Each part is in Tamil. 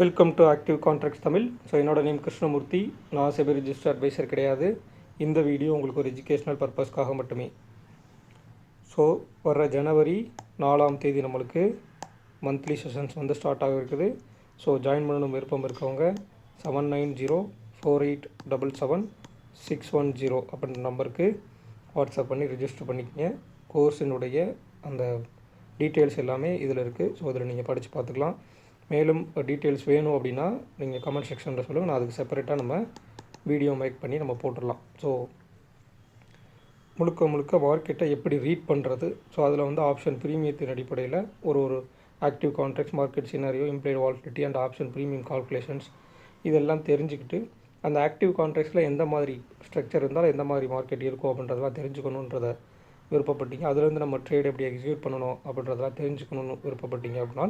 Welcome to active contracts Tamil so என்னோட நேம் கிருஷ்ணமூர்த்தி. நான் செபி ரிஜிஸ்டர் அட்வைசர் கிடையாது. இந்த வீடியோ உங்களுக்கு ஒரு எஜுகேஷ்னல் பர்பஸ்க்காக மட்டுமே. ஸோ வர்ற ஜனவரி நாலாம் தேதி நம்மளுக்கு மந்த்லி செஷன்ஸ் வந்து ஸ்டார்ட் ஆக இருக்குது. ஸோ ஜாயின் பண்ணணும் விருப்பம் இருக்கவங்க. Seven nine zero four eight double seven six one zero அப்படின்ற நம்பருக்கு வாட்ஸ்அப் பண்ணி ரிஜிஸ்டர் பண்ணிக்கங்க. கோர்ஸினுடைய அந்த டீட்டெயில்ஸ் எல்லாமே இதில் இருக்குது ஸோ அதில் நீங்கள் படித்து பார்த்துக்கலாம். மேலும் டீட்டெயில்ஸ் வேணும் அப்படின்னா நீங்கள் கமெண்ட் செக்ஷனில் சொல்லுங்கள் நான் அதுக்கு செப்பரேட்டாக நம்ம வீடியோ மேக் பண்ணி நம்ம போட்டுடலாம். ஸோ முழுக்க முழுக்க மார்க்கெட்டை எப்படி ரீட் பண்ணுறது ஸோ அதில் வந்து ஆப்ஷன் ப்ரீமியத்தின் அடிப்படையில் ஒரு ஒரு active contracts market scenario implied volatility and option premium calculations இதெல்லாம் தெரிஞ்சுக்கிட்டு அந்த ஆக்டிவ் கான்ட்ராக்ட்ஸில் எந்த மாதிரி ஸ்ட்ரக்சர் இருந்தாலும் எந்த மாதிரி மார்க்கெட் இருக்கும் அப்படின்றதெல்லாம் தெரிஞ்சுக்கணுன்றத விருப்பப்பட்டீங்க. அதுலேருந்து நம்ம ட்ரேட் எப்படி எக்ஸிக்யூட் பண்ணணும் அப்படின்றதெல்லாம் தெரிஞ்சுக்கணும்னு விருப்பப்பட்டீங்க அப்படின்னா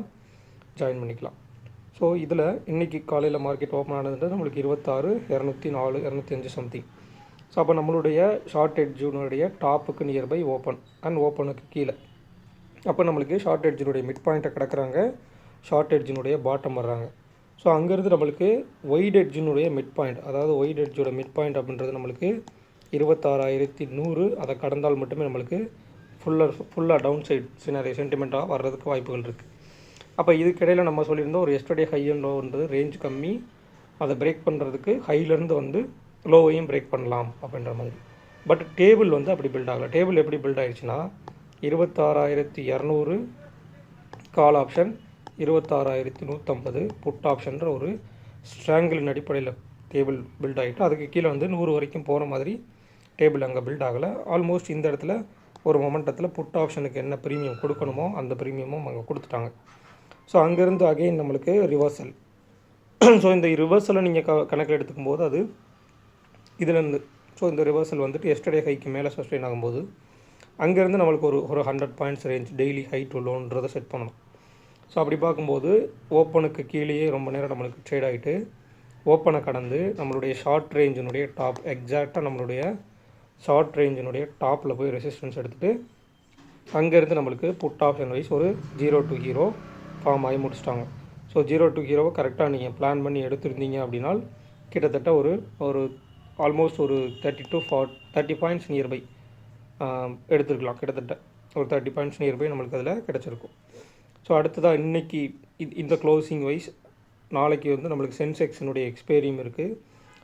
ஜாயின் பண்ணிக்கலாம். ஸோ இதில் இன்றைக்கி காலையில் மார்க்கெட் ஓப்பன் ஆனதுன்றது நம்மளுக்கு இருபத்தாறு இரநூத்தி நாலு இரநூத்தி அஞ்சு சம்திங் ஸோ அப்போ நம்மளுடைய ஷார்ட் எட்ஜுனுடைய டாப்புக்கு நியர்பை ஓப்பன் அண்ட் ஓப்பனுக்கு கீழே. அப்போ நம்மளுக்கு ஷார்ட் எட்ஜினுடைய மிட் பாயிண்ட்டை கிடக்கிறாங்க. ஷார்ட் எட்ஜினுடைய பாட்டம் வர்றாங்க. ஸோ அங்கேருந்து நம்மளுக்கு ஒயிட் எட்ஜினுடைய மிட் பாயிண்ட் அதாவது ஒயிட் எட்ஜோட மிட் பாயிண்ட் அப்படின்றது நம்மளுக்கு இருபத்தாறாயிரத்தி நூறு. அதை கடந்தால் மட்டுமே நம்மளுக்கு ஃபுல்லாக ஃபுல்லாக டவுன் சைட் சினாரி சென்டிமெண்ட்டாக வர்றதுக்கு வாய்ப்புகள் இருக்குது அப்போ இதுக்கிடையில் நம்ம சொல்லியிருந்தோம் ஒரு எஸ்டர்டே ஹை அண்ட் லோன்றது ரேஞ்ச் கம்மி. அதை பிரேக் பண்ணுறதுக்கு ஹையிலேருந்து வந்து லோவையும் பிரேக் பண்ணலாம் அப்படின்ற மாதிரி. பட் டேபிள் வந்து அப்படி பில்ட் ஆகலை. டேபிள் எப்படி பில்ட் ஆகிடுச்சுன்னா இருபத்தாறாயிரத்தி இரநூறு கால் ஆப்ஷன் இருபத்தாறாயிரத்தி நூற்றம்பது புட் ஆப்ஷன்ற ஒரு ஸ்ட்ராங்கிளின் அடிப்படையில் டேபிள் பில்ட் ஆகிட்டு அதுக்கு கீழே வந்து நூறு வரைக்கும் போகிற மாதிரி டேபிள் அங்கே பில்ட் ஆகலை. ஆல்மோஸ்ட் இந்த இடத்துல ஒரு மொமெண்டத்தில் புட் ஆப்ஷனுக்கு என்ன ப்ரீமியம் கொடுக்கணுமோ அந்த ப்ரீமியமும் அங்கே கொடுத்துட்டாங்க. ஸோ அங்கேருந்து அகைன் நம்மளுக்கு ரிவர்சல் ஸோ இந்த ரிவர்சலை நீங்கள் க கணக்கில் எடுத்துக்கும் போது அது இதுலேருந்து. ஸோ இந்த ரிவர்சல் வந்துட்டு எஸ்டர்டே ஹைக்கு மேலே சஸ்டெயின் ஆகும்போது அங்கேருந்து நம்மளுக்கு ஒரு ஒரு hundred points range daily high to set பண்ணணும். ஸோ அப்படி பார்க்கும்போது ஓப்பனுக்கு கீழேயே ரொம்ப நேரம் நம்மளுக்கு ட்ரேட் ஆகிட்டு ஓப்பனை கடந்து நம்மளுடைய ஷார்ட் ரேஞ்சினுடைய டாப் எக்ஸாக்டாக நம்மளுடைய ஷார்ட் ரேஞ்சினுடைய டாப்பில் போய் ரெசிஸ்டன்ஸ் எடுத்துகிட்டு அங்கேருந்து நம்மளுக்கு புட் ஆப்ஷன் வைஸ் ஒரு ஜீரோ டு ஹீரோ ஃபார்ம் ஆகி முடிச்சிட்டாங்க. ஸோ ஜீரோ டு ஹீரோவை கரெக்டாக நீங்கள் பிளான் பண்ணி எடுத்திருந்தீங்க அப்படின்னா கிட்டத்தட்ட ஒரு ஒரு ஆல்மோஸ்ட் ஒரு thirty to four thirty points nearby எடுத்துருக்கலாம். கிட்டத்தட்ட ஒரு தேர்ட்டி பாயிண்ட்ஸ் நியர்பை நம்மளுக்கு அதில் கிடச்சிருக்கும். ஸோ அடுத்ததாக இன்றைக்கி இந்த க்ளோசிங் வைஸ் நாளைக்கு வந்து நம்மளுக்கு சென்செக்ஸினுடைய எக்ஸ்பேரியும் இருக்குது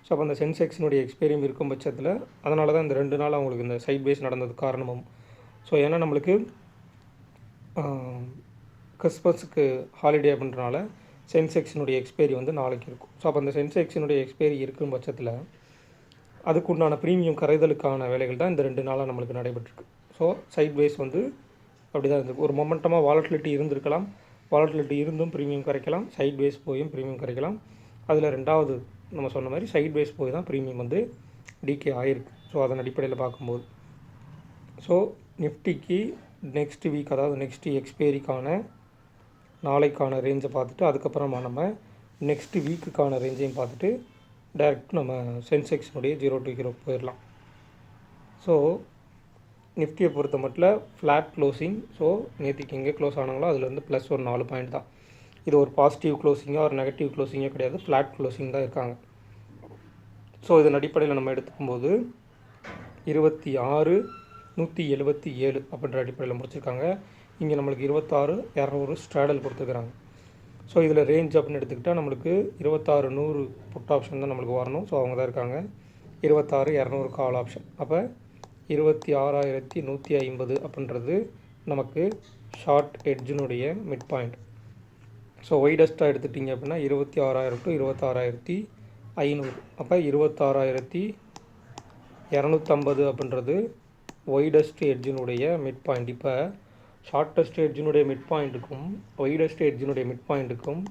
ஸோ அப்போ அந்த சென்செக்ஸினுடைய எக்ஸ்பேரியம் இருக்கும் பட்சத்தில் அதனால தான் இந்த ரெண்டு நாள் அவங்களுக்கு இந்த சைட் பேஸ் நடந்தது காரணமும். ஸோ ஏன்னா நம்மளுக்கு கிறிஸ்மஸுக்கு ஹாலிடே அப்படின்றனால சென்செக்ஸினுடைய எக்ஸ்பைரி வந்து நாளைக்கு இருக்கும். ஸோ அப்போ அந்த சென்செக்ஸினுடைய எக்ஸ்பைரி இருக்கும் பட்சத்தில் அதுக்குண்டான ப்ரீமியம் கரைதலுக்கான வேலைகள் தான் இந்த ரெண்டு நாளாக நம்மளுக்கு நடைபெற்றிருக்கு. ஸோ சைட் வைஸ் வந்து அப்படி தான் இருந்திருக்கு. ஒரு மொமெண்டமாக வாலட்டிலிட்டி இருந்திருக்கலாம். வாலட்டிலிட்டி இருந்தும் ப்ரீமியம் கரைக்கலாம். சைட் வைஸ் போயும் ப்ரீமியம் கரைக்கலாம். அதில் ரெண்டாவது நம்ம சொன்ன மாதிரி சைட் வைஸ் போய் தான் ப்ரீமியம் வந்து டிகே ஆகிருக்கு ஸோ அதன் அடிப்படையில் பார்க்கும்போது. ஸோ நிஃப்டிக்கு நெக்ஸ்ட் வீக் அதாவது நெக்ஸ்ட் எக்ஸ்பைரிக்கான நாளைக்கான ரேஞ்சை பார்த்துட்டு அதுக்கப்புறமா நம்ம நெக்ஸ்ட் வீக்குக்கான ரேஞ்சையும் பார்த்துட்டு டைரக்ட் நம்ம சென்செக்ஸினுடைய ஜீரோ டூ ஹீரோ போயிடலாம். ஸோ நிஃப்டியை பொறுத்த மட்டும் ஃப்ளாட் க்ளோசிங் ஸோ நேற்றுக்கு எங்கே க்ளோஸ் ஆனாங்களோ அதில் வந்து ப்ளஸ் ஒரு நாலு பாயிண்ட் தான். இது ஒரு பாசிட்டிவ் க்ளோசிங்காக ஒரு நெகட்டிவ் க்ளோசிங்கே கிடையாது. ஃப்ளாட் க்ளோசிங் தான் இருக்காங்க. ஸோ இதன் அடிப்படையில் நம்ம எடுத்துக்கும்போது இருபத்தி ஆறு நூற்றி எழுபத்தி ஏழு அப்படின்ற அடிப்படையில் முடிச்சிருக்காங்க. இங்கே நம்மளுக்கு இருபத்தாறு இரநூறு ஸ்ட்ராடல் கொடுத்துருக்குறாங்க. ஸோ இதில் ரேஞ்ச் அப்படின்னு எடுத்துக்கிட்டால் நம்மளுக்கு இருபத்தாறு நூறு புட் ஆப்ஷன் தான் நம்மளுக்கு வரணும். ஸோ அவங்க தான் இருக்காங்க. இருபத்தாறு இரநூறு கால் ஆப்ஷன் அப்போ இருபத்தி ஆறாயிரத்தி நூற்றி ஐம்பது அப்படின்றது நமக்கு ஷார்ட் எட்ஜினுடைய மிட் பாயிண்ட் ஸோ ஒய்டஸ்ட்டாக எடுத்துட்டிங்க அப்படின்னா இருபத்தி ஆறாயிரம் டு இருபத்தாறாயிரத்தி ஐநூறு. அப்போ இருபத்தாறாயிரத்தி இரநூத்தம்பது அப்படின்றது ஒய்டஸ்ட் எட்ஜினுடைய மிட் பாயிண்ட் இப்போ ஷார்ட்டஸ்ட் எட்ஜினுடைய மிட் பாயிண்ட்டுக்கும் ஒய்டஸ்ட் எட்ஜினுடைய மிட் பாயிண்ட்டுக்கும்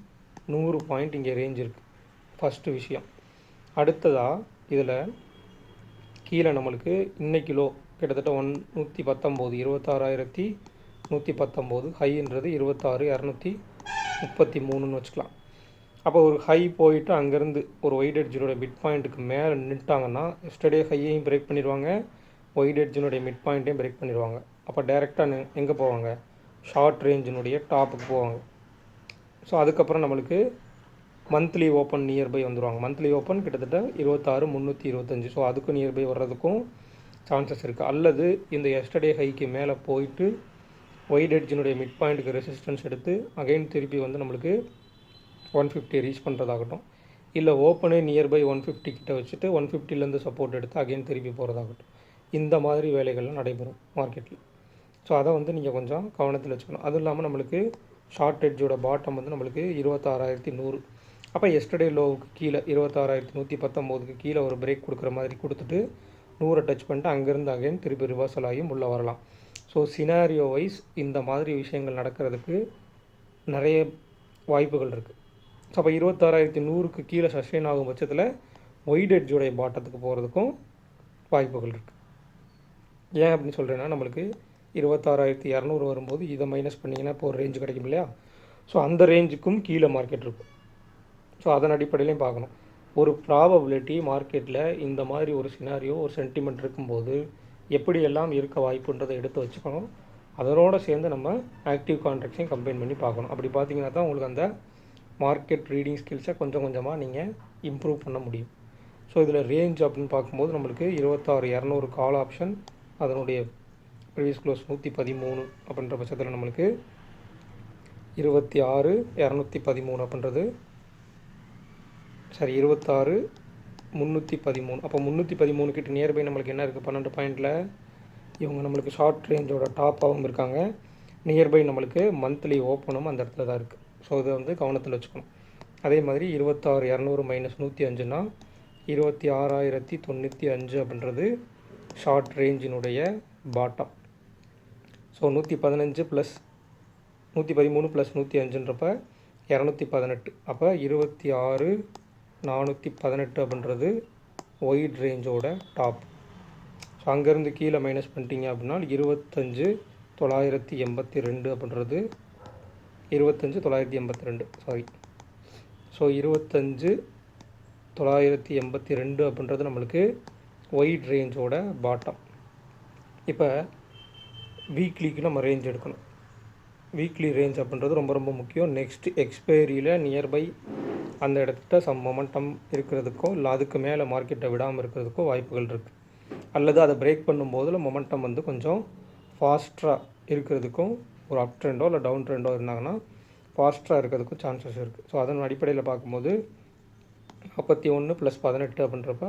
நூறு பாயிண்ட் இங்கே ரேஞ்ச் இருக்குது ஃபஸ்ட்டு விஷயம். அடுத்ததாக இதில் கீழே நம்மளுக்கு இன்னைக்கு லோ கிட்டத்தட்ட ஒன் நூற்றி பத்தொம்போது இருபத்தாறாயிரத்தி நூற்றி பத்தொம்போது ஹைன்றது இருபத்தாறு இரநூத்தி முப்பத்தி மூணுன்னு வச்சுக்கலாம். அப்போ ஒரு ஹை போயிட்டு அங்கேருந்து ஒரு ஒயிட் எட்ஜினோட மிட் பாயிண்ட்டுக்கு மேலே நின்ட்டாங்கன்னா எஸ்டர்டே ஹையையும் பிரேக் பண்ணிடுவாங்க. ஒயிட் எட்ஜினுடைய மிட் பாயிண்ட்டையும் பிரேக் பண்ணிடுவாங்க. அப்போ டைரெக்டாக எங்கே போவாங்க? ஷார்ட் ரேஞ்சினுடைய டாப்புக்கு போவாங்க. ஸோ அதுக்கப்புறம் நம்மளுக்கு மந்த்லி ஓப்பன் நியர்பை வந்துடுவாங்க மந்த்லி ஓப்பன் கிட்டத்தட்ட இருபத்தாறு முந்நூற்றி இருபத்தஞ்சி. ஸோ அதுக்கும் நியர்பை வர்றதுக்கும் சான்சஸ் இருக்குது அல்லது இந்த எஸ்டர்டே ஹைக்கு மேலே போயிட்டு ஒயிட் எட்ஜினுடைய மிட் பாயிண்ட்டுக்கு ரெசிஸ்டன்ஸ் எடுத்து அகைன் திருப்பி வந்து நம்மளுக்கு ஒன் ஃபிஃப்டி ரீச் பண்ணுறதாகட்டும் இல்லை ஓப்பனே நியர்பை ஒன் ஃபிஃப்டி கிட்ட வச்சுட்டு ஒன் ஃபிஃப்டிலேருந்து சப்போர்ட் எடுத்து அகைன் திருப்பி போகிறதாகட்டும் இந்த மாதிரி வேலைகள்லாம் நடைபெறும் மார்க்கெட்டில் ஸோ அதை வந்து நீங்கள் கொஞ்சம் கவனத்தில் வச்சுக்கணும். அதுவும் இல்லாமல் நம்மளுக்கு ஷார்ட் ஹெட்ஜோட பாட்டம் வந்து நம்மளுக்கு இருபத்தாறாயிரத்தி நூறு. அப்போ எஸ்டர்டே லோவுக்கு கீழே இருபத்தாறாயிரத்தி நூற்றி பத்தொம்போதுக்கு கீழே ஒரு பிரேக் கொடுக்குற மாதிரி கொடுத்துட்டு நூறை டச் பண்ணிட்டு அங்கேருந்து அகைன் திருப்பி ரிவர்சல் ஆகியும் உள்ளே வரலாம். ஸோ சினாரியோ வைஸ் இந்த மாதிரி விஷயங்கள் நடக்கிறதுக்கு நிறைய வாய்ப்புகள் இருக்குது ஸோ அப்போ இருபத்தாறாயிரத்தி நூறுக்கு கீழே சஸ்டெயின் ஆகும் பட்சத்தில் ஒயிட் ஹெட்ஜோடைய பாட்டத்துக்கு போகிறதுக்கும் வாய்ப்புகள் இருக்குது ஏன் அப்படின்னு சொல்கிறேன்னா நம்மளுக்கு இருபத்தாறாயிரத்தி இரநூறு வரும்போது இதை மைனஸ் பண்ணிங்கன்னா இப்போ ஒரு ரேஞ்சு கிடைக்கும் இல்லையா? ஸோ அந்த ரேஞ்சுக்கும் கீழே மார்க்கெட் இருக்கும். ஸோ அதன் அடிப்படையிலையும் பார்க்கணும். ஒரு ப்ராபபிலிட்டி மார்க்கெட்டில் இந்த மாதிரி ஒரு சினாரியோ ஒரு சென்டிமெண்ட் இருக்கும்போது எப்படியெல்லாம் இருக்க வாய்ப்புன்றதை எடுத்து வச்சுக்கணும். அதனோடு சேர்ந்து நம்ம ஆக்டிவ் கான்ட்ராக்ட்ஸையும் கம்பைன் பண்ணி பார்க்கணும். அப்படி பார்த்தீங்கன்னா தான் உங்களுக்கு அந்த மார்க்கெட் ரீடிங் ஸ்கில்ஸை கொஞ்சம் கொஞ்சமாக நீங்கள் இம்ப்ரூவ் பண்ண முடியும். ஸோ இதில் ரேஞ்ச் அப்படின்னு பார்க்கும்போது நம்மளுக்கு இருபத்தாறு இரநூறு கால் ஆப்ஷன் அதனுடைய ப்ரீவியஸ் க்ளோஸ் நூற்றி பதிமூணு அப்படின்ற பட்சத்தில் நம்மளுக்கு இருபத்தி ஆறு இரநூத்தி பதிமூணு அப்படின்றது. சரி இருபத்தாறு முந்நூற்றி பதிமூணு. அப்போ முந்நூற்றி பதிமூணு கிட்ட நியர்பை நம்மளுக்கு என்ன இருக்குது பன்னெண்டு பாயிண்டில் இவங்க நம்மளுக்கு ஷார்ட் ரேஞ்சோட டாப்பாகவும் இருக்காங்க. நியர்பை நம்மளுக்கு மந்த்லி ஓப்பனும் அந்த இடத்துல தான் இருக்குது ஸோ இதை வந்து கவனத்தில் வச்சுக்கணும். அதே மாதிரி இருபத்தாறு இரநூறு மைனஸ் நூற்றி அஞ்சுனா இருபத்தி ஆறாயிரத்தி தொண்ணூற்றி அஞ்சு அப்படின்றது ஷார்ட் ரேஞ்சினுடைய பாட்டம் ஸோ நூற்றி பதினஞ்சு ப்ளஸ் நூற்றி பதிமூணு ப்ளஸ் நூற்றி அஞ்சுன்றப்ப இரநூத்தி பதினெட்டு. அப்போ இருபத்தி ஆறு நானூற்றி பதினெட்டு அப்படின்றது ஒயிட் ரேஞ்சோட டாப் ஸோ அங்கேருந்து கீழே மைனஸ் பண்ணிட்டீங்க அப்படின்னா இருபத்தஞ்சு தொள்ளாயிரத்தி எண்பத்தி ரெண்டு அப்படின்றது இருபத்தஞ்சு தொள்ளாயிரத்தி எண்பத்தி ரெண்டு. சாரி ஸோ இருபத்தஞ்சு தொள்ளாயிரத்தி எண்பத்தி ரெண்டு அப்படின்றது நம்மளுக்கு ஒயிட் ரேஞ்சோட பாட்டம் இப்போ வீக்லிக்கு நம்ம ரேஞ்ச் எடுக்கணும். வீக்லி ரேஞ்ச் அப்படின்றது ரொம்ப ரொம்ப முக்கியம். நெக்ஸ்ட் எக்ஸ்பைரியில் நியர்பை அந்த இடத்துல சம் மொமெண்டம் இருக்கிறதுக்கோ இல்லை அதுக்கு மேலே மார்க்கெட்டை விடாமல் இருக்கிறதுக்கோ வாய்ப்புகள் இருக்குது அல்லது அதை பிரேக் பண்ணும்போதில் மொமெண்டம் வந்து கொஞ்சம் ஃபாஸ்ட்டாக இருக்கிறதுக்கும் ஒரு அப் ட்ரெண்டோ இல்லை டவுன் ட்ரெண்டோ இருந்தாங்கன்னா ஃபாஸ்ட்டாக இருக்கிறதுக்கும் சான்சஸ் இருக்குது ஸோ அதன் அடிப்படையில் பார்க்கும்போது நாற்பத்தி ஒன்று ப்ளஸ் பதினெட்டு அப்படின்றப்ப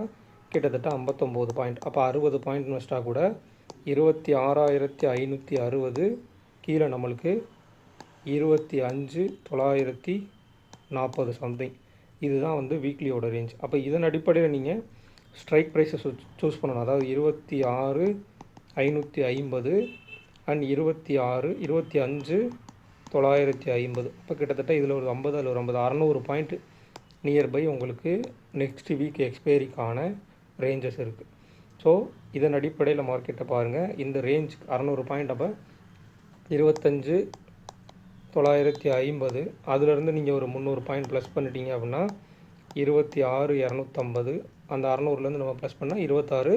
கிட்டத்தட்ட ஐம்பத்தொம்போது பாயிண்ட் அப்போ அறுபது பாயிண்ட் இன்வெஸ்ட்டாக கூட இருபத்தி ஆறாயிரத்தி ஐநூற்றி அறுபது கீழே நம்மளுக்கு இருபத்தி அஞ்சு தொள்ளாயிரத்தி நாற்பது சம்திங் இதுதான் வந்து வீக்லியோட ரேஞ்ச் அப்போ இதன் அடிப்படையில் நீங்கள் ஸ்ட்ரைக் ப்ரைஸை சூஸ் பண்ணணும். அதாவது இருபத்தி ஆறு ஐநூற்றி ஐம்பது அண்ட் இருபத்தி ஆறு இருபத்தி அஞ்சு தொள்ளாயிரத்தி ஐம்பது. அப்போ கிட்டத்தட்ட இதில் ஒரு ஐம்பது அதில் ஒரு ஐம்பது அறநூறு பாயிண்ட் நியர்பை உங்களுக்கு நெக்ஸ்ட் வீக் எக்ஸ்பைரிக்கான ரேஞ்சஸ் இருக்குது ஸோ இதன் அடிப்படையில் மார்க்கெட்டை பாருங்கள் இந்த ரேஞ்ச் அறநூறு பாயிண்ட் அப்போ இருபத்தஞ்சு தொள்ளாயிரத்தி ஐம்பது. அதுலேருந்து நீங்கள் ஒரு முந்நூறு பாயிண்ட் ப்ளஸ் பண்ணிட்டீங்க அப்படின்னா இருபத்தி ஆறு இரநூத்தம்பது. அந்த அறநூறுலேருந்து நம்ம ப்ளஸ் பண்ணால் இருபத்தாறு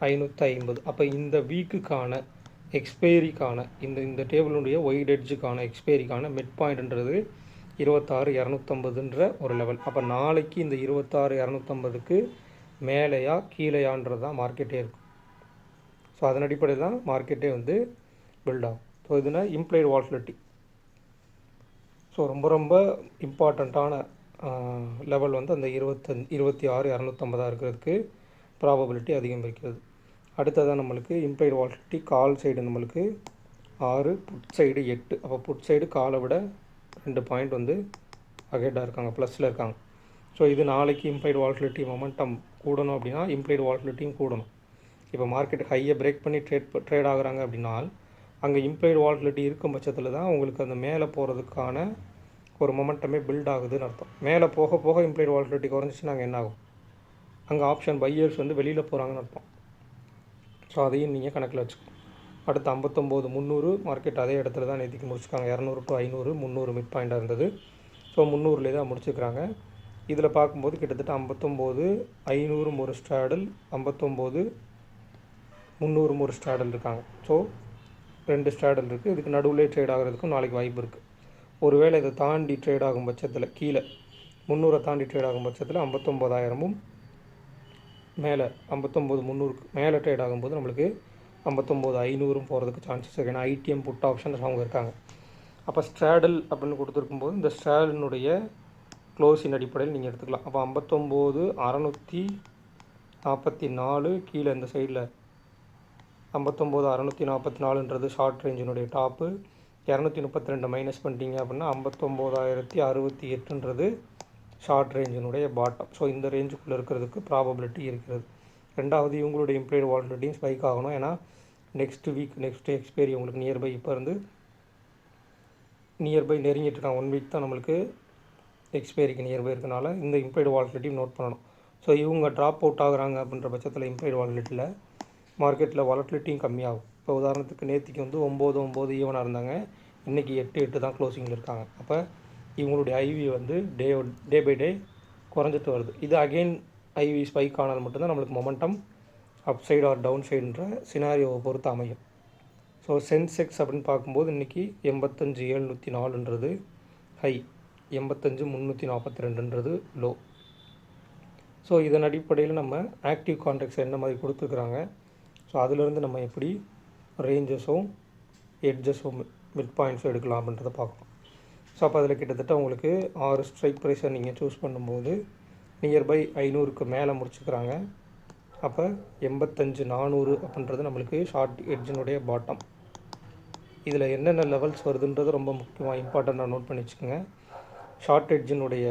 ஐநூற்றி ஐம்பது அப்போ இந்த வீக்குக்கான எக்ஸ்பைரிக்கான இந்த இந்த டேபிளுடைய ஒயிட் எட்ஜுக்கான எக்ஸ்பைரிக்கான மிட் பாயிண்ட்ன்றது இருபத்தாறு இரநூத்தம்பதுன்ற ஒரு லெவல் அப்போ நாளைக்கு இந்த இருபத்தாறு இரநூத்தம்பதுக்கு மேலேயா கீழேயான்றது தான் மார்க்கெட்டே இருக்கும். ஸோ அதன் அடிப்படையில் தான் மார்க்கெட்டே வந்து பில்ட் ஆகும். ஸோ இதுனா இம்ப்ளைடு வால்டிலிட்டி ஸோ ரொம்ப ரொம்ப இம்பார்ட்டண்ட்டான லெவல் வந்து அந்த இருபத்தஞ்சு இருபத்தி ஆறு இரநூத்தம்பதாக இருக்கிறதுக்கு ப்ராபபிலிட்டி அதிகம் இருக்கிறது. அடுத்ததாக நம்மளுக்கு இம்ப்ளைடு வால்டிலிட்டி கால் சைடு நம்மளுக்கு ஆறு புட் சைடு எட்டு. அப்போ புட் சைடு காலை விட ரெண்டு பாயிண்ட் வந்து அகேட்டாக இருக்காங்க ப்ளஸில் இருக்காங்க. ஸோ இது நாளைக்கு இம்ப்ளைடு வால்டிலிட்டி மொமெண்டம் கூடணும் அப்படின்னா இம்ப்ளைடு வால்டிலிட்டியும் கூடணும். இப்போ மார்க்கெட் ஹையை பிரேக் பண்ணி ட்ரேட் ட்ரேட் ஆகுறாங்க அப்படின்னா அங்கே இம்ப்ளைடு வால்டிலிட்டி இருக்கும் பட்சத்தில் தான் உங்களுக்கு அந்த மேலே போகிறதுக்கான ஒரு மொமெண்டமே பில்ட் ஆகுதுன்னு அர்த்தம். மேலே போக போக இம்ப்ளைடு வால்டிலிட்டி குறைஞ்சிச்சுன்னா அங்கே என்ன ஆகும் அங்கே ஆப்ஷன் பையர்ஸ் வந்து வெளியில் போகிறாங்கன்னு அர்த்தம். ஸோ அதையும் நீங்கள் கணக்கில் வச்சுக்கணும். அடுத்து ஐம்பத்தொம்போது முந்நூறு மார்க்கெட் அதே இடத்துல தான் நேற்றுக்கு முடிச்சுக்காங்க இரநூறு டு ஐநூறு முந்நூறு மிட் பாயிண்டாக இருந்தது. ஸோ முந்நூறுலேயே தான் முடிச்சுக்கிறாங்க இதில் பார்க்கும்போது கிட்டத்தட்ட ஐம்பத்தொம்போது ஐநூறு ஒரு ஸ்டாடல் ஐம்பத்தொம்போது முந்நூறு ஒரு ஸ்டாடல் இருக்காங்க. ஸோ ரெண்டு ஸ்டாடல் இருக்குது இதுக்கு நடுவில் ட்ரேட் ஆகிறதுக்கும் நாளைக்கு வாய்ப்பு இருக்குது ஒருவேளை இதை தாண்டி ட்ரேட் ஆகும் பட்சத்தில் கீழே முந்நூறை தாண்டி ட்ரேட் ஆகும் பட்சத்தில் ஐம்பத்தொம்போதாயிரமும் மேலே ஐம்பத்தொம்போது முந்நூறுக்கு மேலே ட்ரேட் ஆகும்போது நம்மளுக்கு ஐம்பத்தொம்போது ஐநூறும் போகிறதுக்கு சான்சஸ் இருக்குது ஏன்னா ஐடிஎம் புட் ஆப்ஷன்ஸ் அவங்க இருக்காங்க. அப்போ ஸ்ட்ராடல் அப்படின்னு கொடுத்துருக்கும்போது இந்த ஸ்ட்ராடலினுடைய க்ளோஸின் அடிப்படையில் நீங்கள் எடுத்துக்கலாம். அப்போ ஐம்பத்தொம்போது அறநூற்றி நாற்பத்தி நாலு கீழே இந்த சைடில் ஐம்பத்தொம்போது அறநூற்றி நாற்பத்தி நாலுன்றது ஷார்ட் ரேஞ்சினுடைய டாப்பு இரநூத்தி முப்பத்தி ரெண்டு மைனஸ் பண்ணிட்டீங்க அப்படின்னா ஐம்பத்தொம்போதாயிரத்தி அறுபத்தி எட்டுன்றது ஷார்ட் ரேஞ்சினுடைய பாட்டம் ஸோ இந்த ரேஞ்சுக்குள்ளே இருக்கிறதுக்கு ப்ராபபிலிட்டி இருக்கிறது. ரெண்டாவது இவங்களுடைய இம்ப்ளைடு வாலட்டிலிட்டியும் ஸ்பைக் ஆகணும். ஏன்னா நெக்ஸ்ட் வீக் நெக்ஸ்ட் எக்ஸ்பைரி உங்களுக்கு நியர்பை இப்போ இருந்து நியர்பை நெருங்கிட்டு இருக்காங்க ஒன் வீக் தான் நம்மளுக்கு எக்ஸ்பைரிக்கு நியர்பை இருக்கனால இந்த இம்ப்ளைடு வால்டிலிட்டியும் நோட் பண்ணணும். ஸோ இவங்க ட்ராப் அவுட் ஆகுறாங்க அப்படின்ற பட்சத்தில் இம்ப்ளைடு வால்டிலிட்டியில் மார்க்கெட்டில் வாலட்டிலிட்டியும் கம்மியாகும். இப்போ உதாரணத்துக்கு நேற்றுக்கு வந்து ஒம்பது ஒம்பது ஈவனாக இருந்தாங்க. இன்றைக்கி எட்டு எட்டு தான் க்ளோசிங்கில் இருக்காங்க. அப்போ இவங்களுடைய ஐவி வந்து டே டே பை டே குறைஞ்சிட்டு வருது. இது அகெயின் ஐவி ஸ்பைக் ஆனால் மட்டும்தான் நம்மளுக்கு momentum up side or down சைடுன்ற சினாரியோவை பொறுத்து அமையும். ஸோ சென்செக்ஸ் அப்படின்னு பார்க்கும்போது இன்றைக்கி எண்பத்தஞ்சு ஏழ்நூற்றி நாலுன்றது ஹை எண்பத்தஞ்சு முந்நூற்றி நாற்பத்தி ரெண்டுன்றது லோ ஸோ இதன் அடிப்படையில் நம்ம ஆக்டிவ் கான்ட்ராக்ட்ஸ் என்ன மாதிரி கொடுத்துருக்குறாங்க? ஸோ அதிலிருந்து நம்ம எப்படி ரேஞ்சஸும் எட்ஜஸும் மிட் பாயிண்ட்ஸும் எடுக்கலாம் அப்படின்றத பார்க்கலாம் ஸோ அப்போ அதில் கிட்டத்தட்ட உங்களுக்கு ஆறு ஸ்ட்ரைக் ப்ரைஸை நீங்கள் சூஸ் பண்ணும்போது நியர்பை ஐநூறுக்கு மேலே முடிச்சுக்கிறாங்க. அப்போ எண்பத்தஞ்சு நானூறு அப்படின்றது நம்மளுக்கு ஷார்ட் எட்ஜினுடைய பாட்டம் இதில் என்னென்ன லெவல்ஸ் வருதுன்றது ரொம்ப முக்கியமாக இம்பார்ட்டண்ட்டாக நோட் பண்ணி வச்சுக்கோங்க. ஷார்ட் எட்ஜினுடைய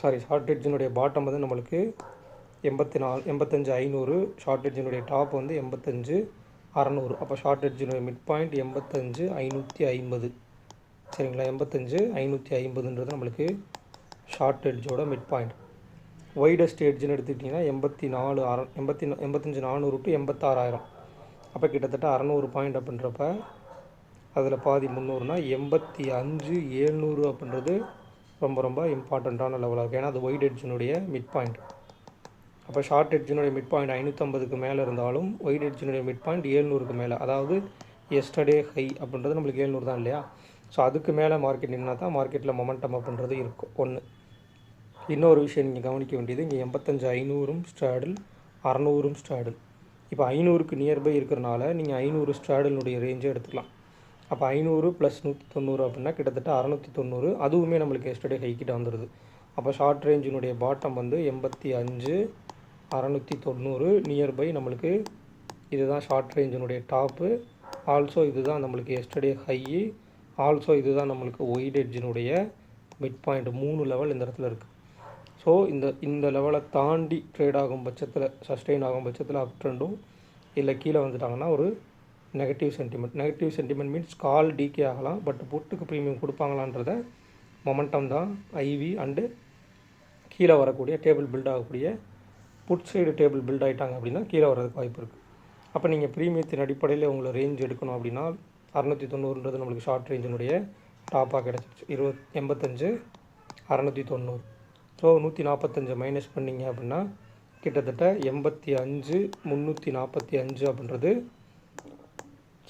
சாரி ஷார்ட் எட்ஜினுடைய பாட்டம் வந்து நம்மளுக்கு எண்பத்தி நாலு எண்பத்தஞ்சு ஐநூறு ஷார்ட் எட்ஜினுடைய டாப் வந்து எண்பத்தஞ்சு அறநூறு. அப்போ ஷார்ட் எட்ஜினுடைய மிட் பாயிண்ட் எண்பத்தஞ்சு ஐநூற்றி ஐம்பது. சரிங்களா? எண்பத்தஞ்சு ஐநூற்றி ஐம்பதுன்றது நம்மளுக்கு ஷார்ட் எட்ஜோட மிட் பாயிண்ட் ஒய்டஸ்ட் எட்ஜ்னு எடுத்துக்கிட்டிங்கன்னா எண்பத்தி நாலு அற எண்பத்தி எண்பத்தஞ்சு நானூறு டு எண்பத்தாறாயிரம். அப்போ கிட்டத்தட்ட அறநூறு பாயிண்ட் அப்படின்றப்ப அதில் பாதி முந்நூறுனா எண்பத்தி அஞ்சு ஏழ்நூறு அப்படின்றது ரொம்ப ரொம்ப இம்பார்ட்டண்ட்டான லெவலாக இருக்குது ஏன்னா அது ஒயிட் எட்ஜினுடைய மிட் பாயிண்ட் அப்போ ஷார்ட் எட்ஜினுடைய மிட் பாயிண்ட் ஐநூற்றம்பதுக்கு மேலே இருந்தாலும் ஒயிட் எட்ஜினுடைய மிட் பாயிண்ட் ஏழ்நூறுக்கு மேலே. அதாவது எஸ்டர்டே ஹை அப்படின்றது நம்மளுக்கு ஏழ்நூறு தான் இல்லையா? ஸோ அதுக்கு மேலே மார்க்கெட் நின்னா தான் மார்க்கெட்டில் மொமெண்டம் அப்படின்றது இருக்கும். ஒன்று இன்னொரு விஷயம் நீங்கள் கவனிக்க வேண்டியது இங்கே எண்பத்தஞ்சு ஐநூறும் ஸ்ட்ராடில் அறநூறும் ஸ்ட்ராடில் இப்போ ஐநூறுக்கு நியர்பை இருக்கிறனால நீங்கள் ஐநூறு ஸ்ட்ராடலினுடைய ரேஞ்சே எடுத்துக்கலாம். அப்போ ஐநூறு ப்ளஸ் நூற்றி தொண்ணூறு அப்படின்னா கிட்டத்தட்ட அறநூற்றி தொண்ணூறு. அதுவுமே நம்மளுக்கு எஸ்டர்டே ஹைக்கிட்ட வந்துடுது அப்போ ஷார்ட் ரேஞ்சினுடைய பாட்டம் வந்து எண்பத்தி அஞ்சு அறநூற்றி தொண்ணூறு. நியர்பை நம்மளுக்கு இதுதான் ஷார்ட் ரேஞ்சினுடைய டாப்பு ஆல்சோ இதுதான் நம்மளுக்கு எஸ்டர்டே ஹையி ஆல்சோ இதுதான் நம்மளுக்கு ஒயிட் எட்ஜினுடைய மிட் பாயிண்ட் மூணு லெவல் இந்த இடத்துல இருக்குது ஸோ இந்த இந்த லெவலை தாண்டி ட்ரேட் ஆகும் பட்சத்தில் சஸ்டெயின் ஆகும் பட்சத்தில் அப் ட்ரெண்டும் இல்லை கீழே வந்துட்டாங்கன்னா ஒரு negative sentiment negative sentiment means call decay ஆகலாம் பட் புட்டுக்கு ப்ரீமியம் கொடுப்பாங்களான்றத மொமெண்டம் தான் ஐவி அண்டு கீழே வரக்கூடிய டேபிள் பில்ட் ஆகக்கூடிய புட் சைடு டேபிள் பில்ட் ஆகிட்டாங்க அப்படின்னா கீழே வர்றதுக்கு வாய்ப்பு இருக்குது அப்போ நீங்கள் ப்ரீமியத்தின் அடிப்படையில் உங்களை ரேஞ்ச் எடுக்கணும் அப்படின்னா அறநூற்றி தொண்ணூறுன்றது நம்மளுக்கு ஷார்ட் ரேஞ்சினுடைய டாப்பாக கிடச்சிருச்சு. இருபத் எண்பத்தஞ்சு அறநூற்றி தொண்ணூறு. ஸோ நூற்றி நாற்பத்தஞ்சு மைனஸ் பண்ணிங்க அப்படின்னா கிட்டத்தட்ட எண்பத்தி அஞ்சு முந்நூற்றி நாற்பத்தி அஞ்சு அப்படின்றது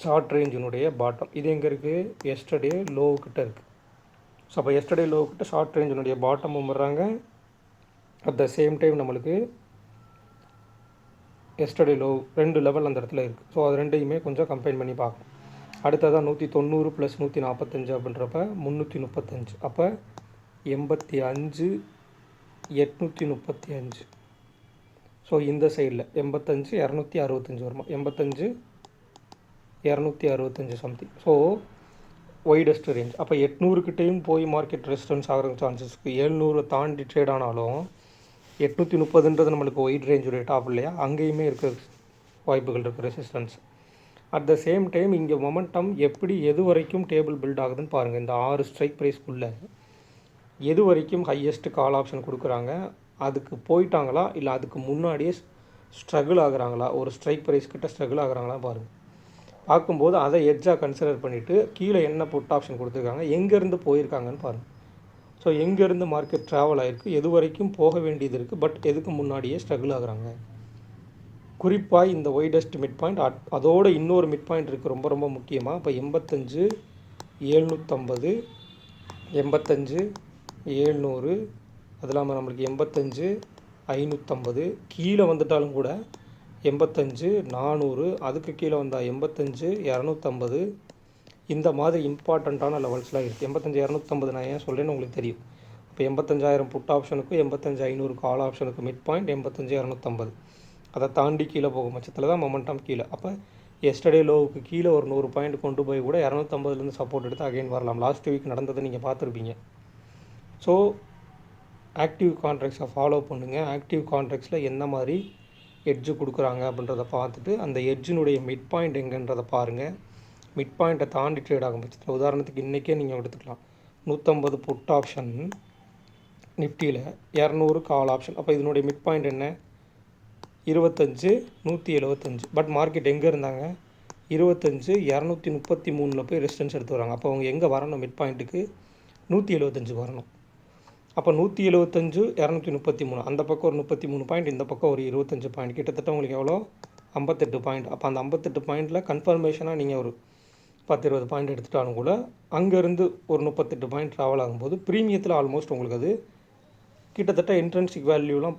ஷார்ட் ரேஞ்சினுடைய பாட்டம் இது எங்கே இருக்குது எஸ்டர்டே லோ கிட்ட இருக்குது ஸோ அப்போ எஸ்டர்டே லோ கிட்ட ஷார்ட் ரேஞ்சினுடைய பாட்டமும் வர்றாங்க. அட் த சேம் டைம் நம்மளுக்கு எஸ்டர்டே லோ ரெண்டு லெவல் அந்த இடத்துல இருக்குது ஸோ அது ரெண்டையுமே கொஞ்சம் கம்பைன் பண்ணி பார்க்கணும். அடுத்ததாக நூற்றி தொண்ணூறு ப்ளஸ் நூற்றி நாற்பத்தஞ்சு அப்படின்றப்ப முந்நூற்றி முப்பத்தஞ்சு. அப்போ எண்பத்தி அஞ்சு எட்நூற்றி முப்பத்தி அஞ்சு ஸோ இந்த சைடில் எண்பத்தஞ்சு இரநூத்தி அறுபத்தஞ்சு வருமா? எண்பத்தஞ்சு இரநூத்தி அறுபத்தஞ்சு சம்திங் ஸோ ஒய்டஸ்ட் ரேஞ்ச் அப்போ எட்நூறுக்கிட்டேயும் போய் மார்க்கெட் ரெசிஸ்டன்ஸ் ஆகிற சான்சஸ் இருக்குது எழுநூறு தாண்டி ட்ரேட் ஆனாலும் எட்நூற்றி முப்பதுன்றது நம்மளுக்கு ஒயிட் ரேஞ்சுடைய டாப் இல்லையா? அங்கேயுமே இருக்கிற வாய்ப்புகள் இருக்குது resistance at the same time இங்கே மொமெண்டம் எப்படி எது வரைக்கும் டேபிள் பில்ட் ஆகுதுன்னு பாருங்கள் இந்த ஆறு ஸ்ட்ரைக் ப்ரைஸ்க்குள்ளே எது வரைக்கும் ஹையஸ்ட் கால் ஆப்ஷன் கொடுக்குறாங்க? அதுக்கு போயிட்டாங்களா? இல்லை அதுக்கு முன்னாடியே ஸ்ட்ரகிள் ஆகுறாங்களா? ஒரு ஸ்ட்ரைக் ப்ரைஸ் கிட்ட ஸ்ட்ரகிள் ஆகுறாங்களா பாருங்கள் பார்க்கும்போது அதை எட்ஜாக கன்சிடர் பண்ணிவிட்டு கீழே என்ன புட் ஆப்ஷன் கொடுத்துருக்காங்க எங்கேருந்து போயிருக்காங்கன்னு பாருங்கள் ஸோ எங்கேருந்து மார்க்கெட் ட்ராவல் ஆகிருக்கு எது வரைக்கும் போக வேண்டியது இருக்குது பட் எதுக்கு முன்னாடியே ஸ்ட்ரகிள் ஆகுறாங்க. குறிப்பாக இந்த ஒய்டஸ்ட் மிட் பாயிண்ட் அட் அதோடு இன்னொரு மிட் பாயிண்ட் இருக்குது ரொம்ப ரொம்ப முக்கியமாக இப்போ எண்பத்தஞ்சு ஏழ்நூற்றம்பது எண்பத்தஞ்சு ஏழ்நூறு அது இல்லாமல் நம்மளுக்கு எண்பத்தஞ்சு ஐநூற்றம்பது கீழே வந்துட்டாலும் கூட எண்பத்தஞ்சு நானூறு அதுக்கு கீழே வந்தால் எண்பத்தஞ்சு இரநூத்தம்பது. இந்த மாதிரி இம்பார்ட்டண்ட்டான லெவல்ஸ்லாம் இருக்குது எண்பத்தஞ்சு இரநூத்தம்பது நான் ஏன் சொல்கிறேன்னு உங்களுக்கு தெரியும். இப்போ எண்பத்தஞ்சாயிரம் புட் ஆப்ஷனுக்கு எண்பத்தஞ்சு ஐநூறு கால் ஆப்ஷனுக்கு மிட் பாயிண்ட் எண்பத்தஞ்சு இரநூத்தம்பது. அதை தாண்டி கீழே போகும் பட்சத்தில் தான் மொமெண்டம் கீழே. அப்போ எஸ்டர்டே லோவுக்கு கீழே ஒரு நூறு பாயிண்ட் கொண்டு போய் கூட இரநூத்தம்பதுலேருந்து சப்போர்ட் எடுத்து அகைன் வரலாம். லாஸ்ட் வீக் நடந்ததை நீங்கள் பார்த்துருப்பீங்க. ஸோ ஆக்டிவ் கான்ட்ராக்ட்ஸை ஃபாலோ பண்ணுங்கள் ஆக்டிவ் கான்ட்ராக்ட்ஸில் என்ன மாதிரி எட்ஜு கொடுக்குறாங்க அப்படின்றத பார்த்துட்டு அந்த எட்ஜினுடைய மிட் பாயிண்ட் எங்கன்றதை பாருங்கள் மிட் பாயிண்ட்டை தாண்டி ட்ரேட் ஆகும் பட்சத்தில் உதாரணத்துக்கு இன்றைக்கே நீங்கள் எடுத்துக்கலாம். நூற்றம்பது புட் ஆப்ஷன் நிஃப்டியில் இரநூறு கால் ஆப்ஷன் அப்போ இதனுடைய மிட் பாயிண்ட் என்ன? இருபத்தஞ்சு நூற்றி எழுபத்தஞ்சு பட் மார்க்கெட் எங்கே இருந்தாங்க? இருபத்தஞ்சு இரநூத்தி முப்பத்தி மூணில் போய் ரெசிஸ்டன்ஸ் எடுத்து வராங்க. அப்போ அவங்க எங்கே வரணும் மிட் பாயிண்ட்டுக்கு நூற்றி எழுபத்தஞ்சு வரணும். அப்போ நூற்றி எழுபத்தஞ்சு இரநூத்தி முப்பத்தி மூணு அந்த பக்கம் ஒரு முப்பத்தி மூணு பாயிண்ட் இந்த பக்கம் ஒரு இருபத்தஞ்சு பாயிண்ட் கிட்டத்தட்ட உங்களுக்கு எவ்வளோ? ஐம்பத்தெட்டு பாயிண்ட் அப்போ அந்த ஐம்பத்தெட்டு பாயிண்டில் கன்ஃபர்மேஷனாக நீங்கள் ஒரு பத்து இருபது பாயிண்ட் எடுத்துட்டாலும் கூட அங்கேருந்து ஒரு முப்பத்தெட்டு பாயிண்ட் ட்ராவல் ஆகும்போது ப்ரீமியத்தில் ஆல்மோஸ்ட் உங்களுக்கு அது கிட்டத்தட்ட இன்ட்ரென்சிக் வேல்யூலாம்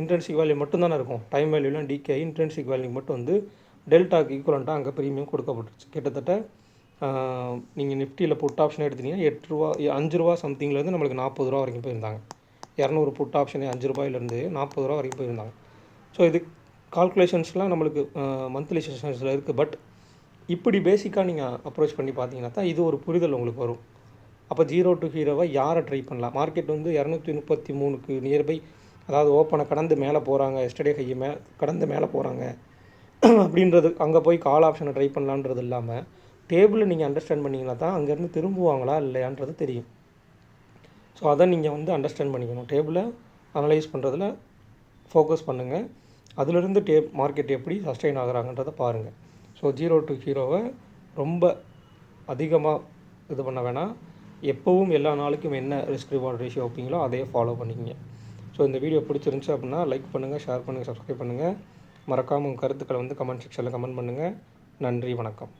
இன்ட்ரென்சிக் வேல்யூ மட்டும்தானே இருக்கும். டைம் வேல்யூலாம் டிகே இன்ட்ரென்சிக் வேல்யூ மட்டும் வந்து டெல்டாக்கு ஈக்குவலண்ட்டாக அங்கே ப்ரீமியம் கொடுக்கப்பட்டுருச்சு. கிட்டத்தட்ட நீங்கள் நிஃப்டியில் புட் ஆப்ஷன் எடுத்தீங்கன்னா எட்டு ரூபா அஞ்சு ரூபா சம்திங்லேருந்து நம்மளுக்கு நாற்பது ரூபா வரைக்கும் போயிருந்தாங்க. இரநூறு புட் ஆப்ஷனே அஞ்சு ரூபாயிலேருந்து நாற்பது ரூபா வரைக்கும் போயிருந்தாங்க. ஸோ இது கால்குலேஷன்ஸ்லாம் நம்மளுக்கு மந்த்லி செஷன்ஸில் இருக்குது பட் இப்படி பேசிக்காக நீங்கள் அப்ரோச் பண்ணி பார்த்தீங்கன்னா தான் இது ஒரு புரிதல் உங்களுக்கு வரும். அப்போ ஜீரோ டு ஹீரோவை யாரை ட்ரை பண்ணலாம்? மார்க்கெட் வந்து இரநூத்தி முப்பத்தி மூணுக்கு நியர்பை அதாவது ஓப்பனை கடந்து மேலே போகிறாங்க எஸ்டர்டே கையை மே கடந்து மேலே போகிறாங்க அப்படின்றது அங்கே போய் கால் ஆப்ஷனை ட்ரை பண்ணலான்றது இல்லாமல் டேபிளை நீங்கள் அண்டர்ஸ்டாண்ட் பண்ணிங்கன்னா தான் அங்கேருந்து திரும்புவாங்களா இல்லையான்றது தெரியும். ஸோ அதை நீங்கள் வந்து அண்டர்ஸ்டாண்ட் பண்ணிக்கணும். டேபிளை அனலைஸ் பண்ணுறதுல ஃபோக்கஸ் பண்ணுங்கள் அதிலிருந்து டே மார்க்கெட் எப்படி சஸ்டெயின் ஆகுறாங்கன்றதை பாருங்கள் ஸோ ஜீரோ டு ஹீரோவை ரொம்ப அதிகமாக இது பண்ண வேணாம். எப்போவும் எல்லா நாளைக்கும் என்ன ரிஸ்க் ரிவார்ட் ரேஷியோ வைப்பீங்களோ அதையே ஃபாலோ பண்ணிக்கங்க. ஸோ இந்த வீடியோ பிடிச்சிருந்துச்சி அப்படின்னா லைக் பண்ணுங்கள் ஷேர் பண்ணுங்கள் சப்ஸ்கிரைப் பண்ணுங்கள் மறக்காமல் உங்கள் கருத்துக்களை வந்து கமெண்ட் செக்ஷனில் கமெண்ட் பண்ணுங்கள் நன்றி வணக்கம்.